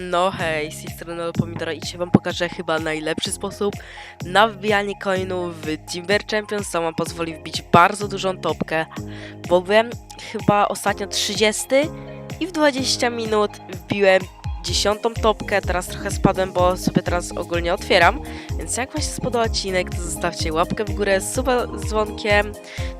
No hej, z tej strony Pomidora i dzisiaj wam pokażę chyba najlepszy sposób na wbijanie coinów w Timber Champions, co wam pozwoli wbić bardzo dużą topkę, bo byłem chyba ostatnio 30 i w 20 minut wbiłem dziesiątą topkę, teraz trochę spadłem, bo sobie teraz ogólnie otwieram, więc jak wam się spodobał odcinek, to zostawcie łapkę w górę, suba z dzwonkiem,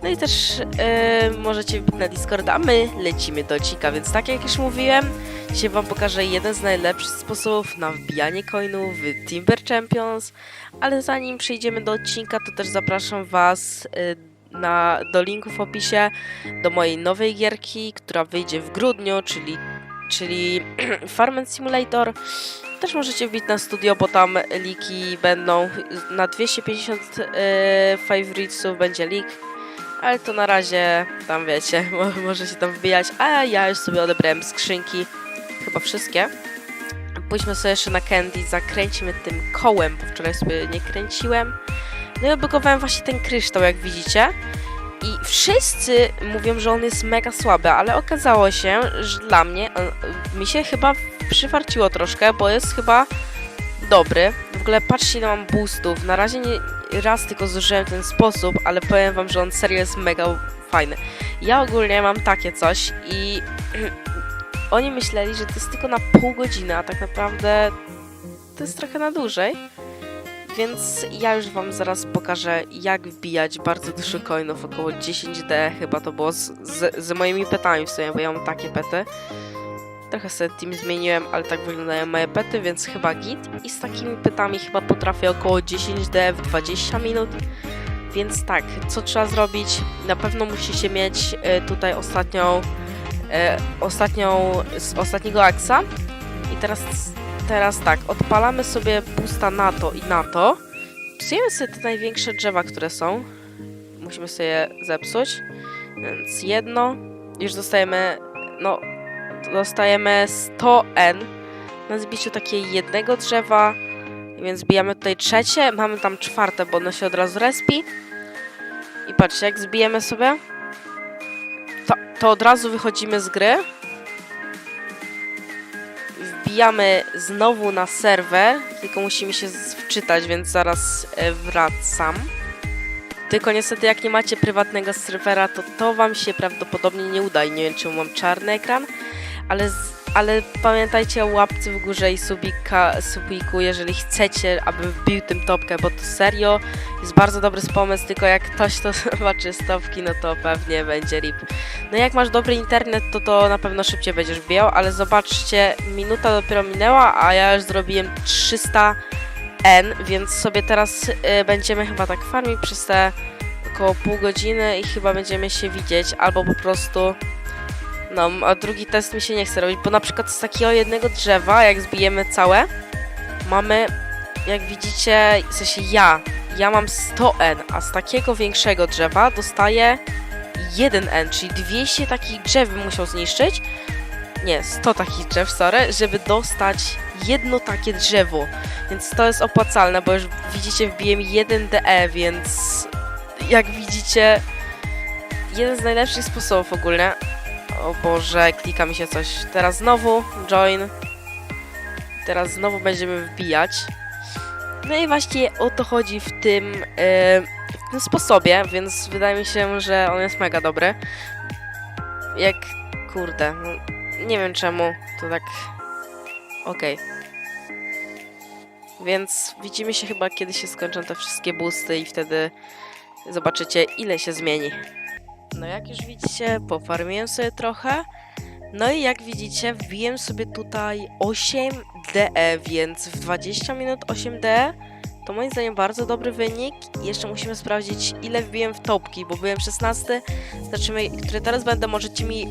no i też e, możecie wbić na Discord, a my lecimy do odcinka, więc tak jak już mówiłem, Dzisiaj Wam pokażę jeden z najlepszych sposobów na wbijanie coinów w Timber Champions, ale zanim przejdziemy do odcinka, to też zapraszam Was y, na, do linku w opisie do mojej nowej gierki, która wyjdzie w grudniu, czyli, czyli Farming Simulator. Też możecie wbić na studio, bo tam liki będą na 250 y, favoritesów będzie lik. Ale to na razie tam wiecie, mo- możecie tam wbijać, a ja już sobie odebrałem skrzynki chyba wszystkie. Pójdźmy sobie jeszcze na Candy, zakręcimy tym kołem, bo wczoraj sobie nie kręciłem. No i odblokowałem właśnie ten kryształ, jak widzicie. I wszyscy mówią, że on jest mega słaby, ale okazało się, że dla mnie mi się chyba przyfarciło troszkę, bo jest chyba dobry. W ogóle patrzcie, ile mam boostów. Na razie nie, raz tylko zużyłem ten sposób, ale powiem wam, że on serio jest mega fajny. Ja ogólnie mam takie coś i oni myśleli, że to jest tylko na pół godziny, a tak naprawdę to jest trochę na dłużej. Więc ja już wam zaraz pokażę, jak wbijać bardzo dużo coinów, około 10D chyba to było z, z, z moimi petami w sumie, bo ja mam takie pety. Trochę sobie team zmieniłem, ale tak wyglądają moje pety, więc chyba git. I z takimi petami chyba potrafię około 10D w 20 minut. Więc tak, co trzeba zrobić? Na pewno musicie mieć y, tutaj ostatnią e, ostatnią, z ostatniego aksa. I teraz, teraz tak, odpalamy sobie boosta na to i na to. Psujemy sobie te największe drzewa, które są. Musimy sobie je zepsuć. Więc jedno. Już dostajemy, no, dostajemy 100N na zbiciu takiej jednego drzewa. Więc bijamy tutaj trzecie, mamy tam czwarte, bo ono się od razu respi. I patrzcie, jak zbijemy sobie, to, od razu wychodzimy z gry. Wbijamy znowu na serwer, tylko musimy się wczytać, więc zaraz e, wracam. Tylko niestety jak nie macie prywatnego serwera, to to wam się prawdopodobnie nie uda i nie wiem czemu mam czarny ekran, ale, ale pamiętajcie o łapce w górze i subika, subiku, jeżeli chcecie, aby wbił tym topkę, bo to serio jest bardzo dobry pomysł, tylko jak ktoś to zobaczy stopki, no to pewnie będzie rip. No jak masz dobry internet, to to na pewno szybciej będziesz wbijał, ale zobaczcie, minuta dopiero minęła, a ja już zrobiłem 300 N, więc sobie teraz y, będziemy chyba tak farmić przez te około pół godziny i chyba będziemy się widzieć, albo po prostu no, a drugi test mi się nie chce robić, bo na przykład z takiego jednego drzewa, jak zbijemy całe, mamy, jak widzicie, w sensie ja, ja mam 100N, a z takiego większego drzewa dostaję 1N, czyli 200 takich drzew musiał zniszczyć. Nie, 100 takich drzew, sorry, żeby dostać jedno takie drzewo. Więc to jest opłacalne, bo już widzicie, wbiłem 1 DE, więc jak widzicie, jeden z najlepszych sposobów ogólnie. O Boże, klika mi się coś. Teraz znowu join. Teraz znowu będziemy wbijać. No i właśnie o to chodzi w tym, yy, w tym sposobie, więc wydaje mi się, że on jest mega dobry. Jak, kurde, no, nie wiem czemu, to tak, okej. Więc widzimy się chyba, kiedy się skończą te wszystkie boosty i wtedy zobaczycie, ile się zmieni. No jak już widzicie, pofarmiłem sobie trochę. No i jak widzicie, wbiłem sobie tutaj 8 DE, więc w 20 minut 8 DE to moim zdaniem bardzo dobry wynik. Jeszcze musimy sprawdzić, ile wbiłem w topki, bo byłem 16. Zobaczymy, które teraz będę. Możecie mi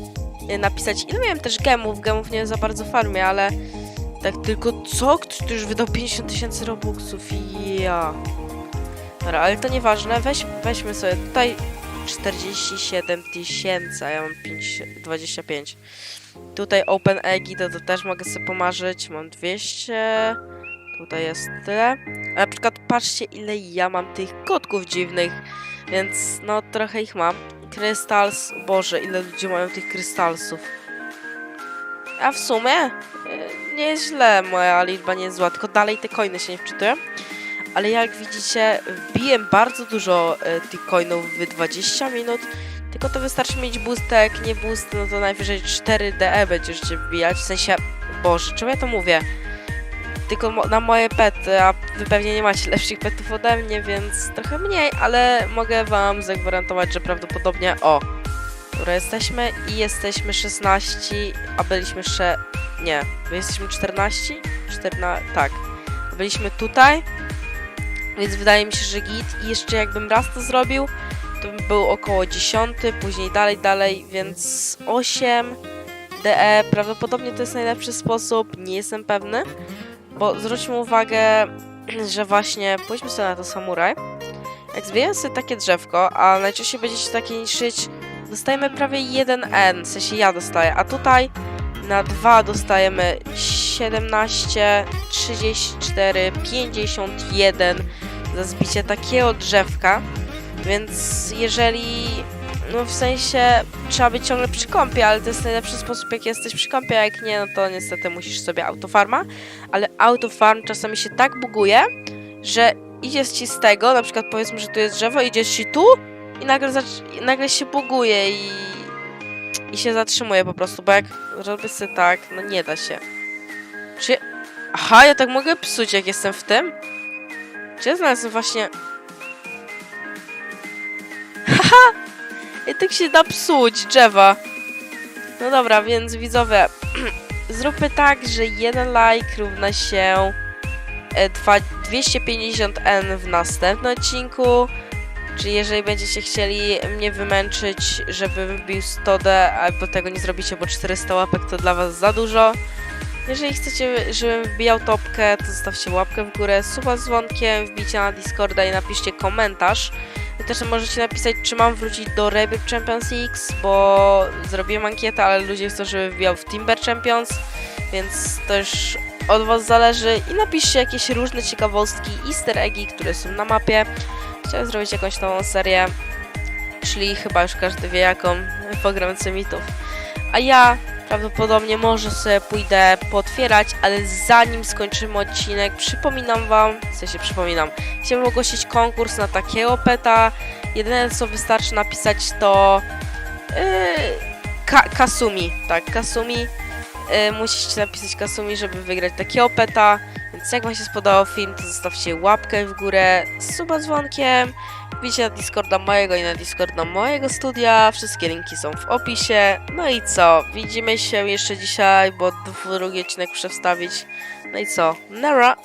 y, napisać, ile miałem też gemów. Gemów nie za bardzo farmię, ale tak tylko co? Ktoś już wydał 50 tysięcy robuxów ja. Dobra, ale to nieważne. Weź, weźmy sobie tutaj 47 tysięcy, a ja mam 5, 25. Tutaj Open Eggi, to, to też mogę sobie pomarzyć. Mam 200. Tutaj jest tyle. Na przykład patrzcie, ile ja mam tych kotków dziwnych. Więc no, trochę ich mam. Krystals. Boże, ile ludzie mają tych krystalsów. A w sumie y, nie jest źle, moja liczba nie jest zła, tylko dalej te coiny się nie wczytują. Ale jak widzicie, wbiłem bardzo dużo e, tych coinów w 20 minut, tylko to wystarczy mieć boostek, nie boost, no to najwyżej 4 DE będziesz się wbijać, w sensie, boże, czemu ja to mówię? Tylko na moje pety, a wy pewnie nie macie lepszych petów ode mnie, więc trochę mniej, ale mogę wam zagwarantować, że prawdopodobnie, o, Dobra, jesteśmy i jesteśmy 16, a byliśmy jeszcze, nie, my jesteśmy 14? 14, tak. Byliśmy tutaj, więc wydaje mi się, że git. I jeszcze jakbym raz to zrobił, to by był około 10, później dalej, dalej, więc 8 DE, prawdopodobnie to jest najlepszy sposób, nie jestem pewny, bo zwróćmy uwagę, że właśnie, pójdźmy sobie na to samuraj, jak zwijam sobie takie drzewko, a najczęściej będziecie takie niszczyć, dostajemy prawie 1N, w sensie ja dostaję, a tutaj na 2 dostajemy 17, 34, 51 za zbicie takiego drzewka, więc jeżeli, no w sensie trzeba być ciągle przy kąpie, ale to jest najlepszy sposób jak jesteś przy kąpie, a jak nie, no to niestety musisz sobie autofarma, ale autofarm czasami się tak buguje, że idziesz ci z tego, na przykład powiedzmy, że tu jest drzewo, idziesz ci tu i nagle, i nagle się buguje i, i się zatrzymuje po prostu, bo jak robię sobie tak, no nie da się. Czy... Aha, ja tak mogę psuć, jak jestem w tym? Ja znalazłem właśnie... Haha! I tak się da psuć drzewa. No dobra, więc widzowie, zróbmy tak, że jeden like równa się e, dwa- 250n w następnym odcinku. Czyli jeżeli będziecie chcieli mnie wymęczyć, żebym wbił 100D, albo tego nie zrobicie, bo 400 łapek to dla was za dużo. Jeżeli chcecie, żebym wbijał topkę, to zostawcie łapkę w górę, suba z dzwonkiem, wbijcie na Discorda i napiszcie komentarz. Też możecie napisać, czy mam wrócić do Rebirth Champions X, bo zrobiłem ankietę, ale ludzie chcą, żebym wbijał w Timber Champions, więc to już od was zależy. I napiszcie jakieś różne ciekawostki, easter eggi, które są na mapie. Chciałem zrobić jakąś nową serię, czyli chyba już każdy wie jaką, pogromcy mitów. A ja prawdopodobnie może sobie pójdę pootwierać, ale zanim skończymy odcinek, przypominam wam, w sensie przypominam, chciałbym ogłosić konkurs na takiego peta. Jedyne co wystarczy napisać to yy, ka Kasumi, tak, Kasumi. Yy, musicie napisać Kasumi, żeby wygrać takiego peta. Więc jak wam się spodobał film, to zostawcie łapkę w górę suba dzwonkiem. Wbijcie na Discorda mojego i na Discorda mojego studia. Wszystkie linki są w opisie. No i co? Widzimy się jeszcze dzisiaj, bo drugi odcinek muszę wstawić. No i co? Nara!